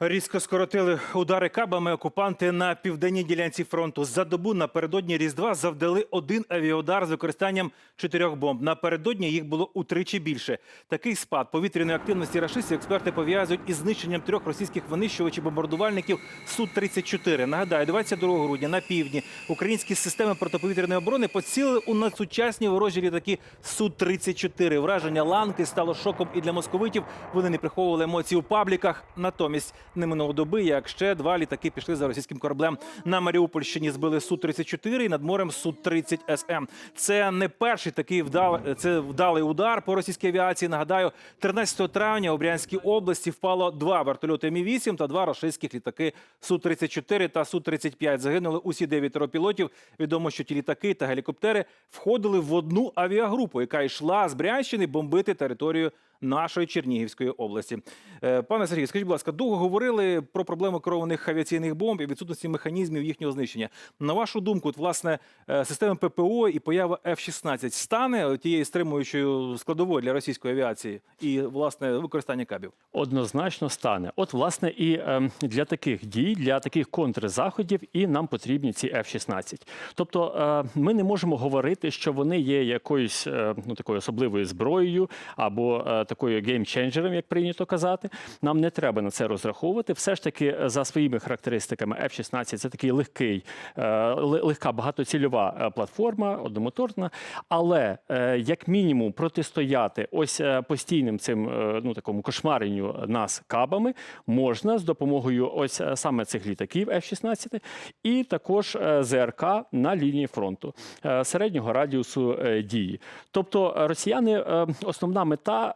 Різко скоротили удари кабами окупанти на південній ділянці фронту. За добу напередодні Різдва завдали один авіаудар з використанням чотирьох бомб. Напередодні їх було утричі більше. Такий спад повітряної активності рашистів експерти пов'язують із знищенням трьох російських винищувачів бомбардувальників Су-34. Нагадаю, 22 грудня на півдні українські системи протиповітряної оборони поцілили у надсучасні ворожі літаки Су-34. Враження ланки стало шоком і для московитів. Вони не приховували емоцій у пабліках. Натомість не минуло доби, як ще два літаки пішли за російським кораблем. На Маріупольщині збили Су-34 і над морем Су-30 СМ. Це не перший такий вдалий, це вдалий удар по російській авіації. Нагадаю, 13 травня у Брянській області впало два вертольоти Мі-8 та два російських літаки Су-34 та Су-35. Загинули усі дев'ятеро пілотів. Відомо, що ті літаки та гелікоптери входили в одну авіагрупу, яка йшла з Брянщини бомбити територію нашої Чернігівської області. Е, Пане Сергію, скажіть, будь ласка, довго говорили про проблему керованих авіаційних бомб і відсутності механізмів їхнього знищення. На вашу думку, от, власне, е, система ППО і поява F-16 стане тією стримуючою складовою для російської авіації і власне використання кабів? Однозначно стане. От, власне, і е, для таких дій, для таких контрзаходів, і нам потрібні ці F-16. Тобто, е, ми не можемо говорити, що вони є якоюсь е, ну такою особливою зброєю або такою геймченджером, як прийнято казати. Нам не треба на це розраховувати. Все ж таки, е, за своїми характеристиками, F-16 це такий легкий, е, легка багатоцільова е, платформа, одномоторна, але як мінімум протистояти ось постійним цим ну такому кошмаренню нас кабами можна з допомогою ось саме цих літаків F-16 і також ЗРК на лінії фронту середнього радіусу дії. Тобто росіяни, основна мета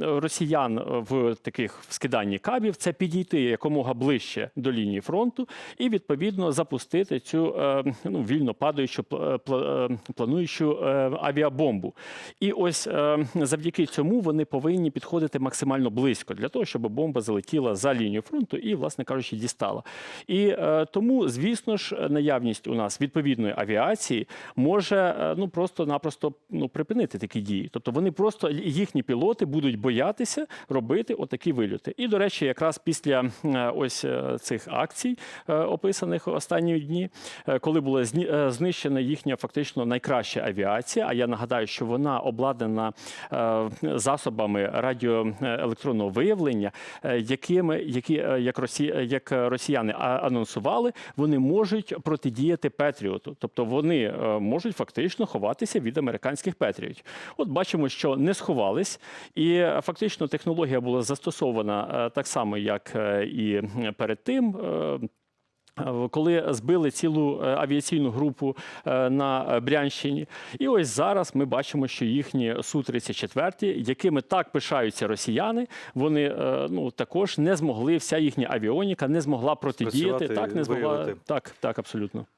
росіян в таких скиданні кабів це підійти якомога ближче до лінії фронту і відповідно запустити цю е, ну, вільно падаючу пла- е, плануючу е, авіабомбу. І ось е, завдяки цьому вони повинні підходити максимально близько для того, щоб бомба залетіла за лінію фронту і, власне кажучи, дістала. І е, тому, звісно ж, наявність у нас відповідної авіації може е, ну просто-напросто ну, припинити такі дії. Тобто вони просто їхні пілоти будуть боятися робити отакі вильоти. І, до речі, якраз після е, ось е, цих акцій, е, описаних останні дні, коли була знищена їхня фактично найкраща авіація. А я нагадаю, що вона обладнана засобами радіоелектронного виявлення, якими які як Росія, як росіяни анонсували, вони можуть протидіяти Петріоту, тобто вони можуть фактично ховатися від американських Петріотів. От бачимо, що не сховались, і фактично технологія була застосована так само, як е, і перед тим. е, Е, Коли збили цілу авіаційну групу на Брянщині, і ось зараз ми бачимо, що їхні Су-34, якими так пишаються росіяни, вони ну також не змогли. Вся їхня авіоніка не змогла протидіяти. Так не змогла виявити. так, так, абсолютно.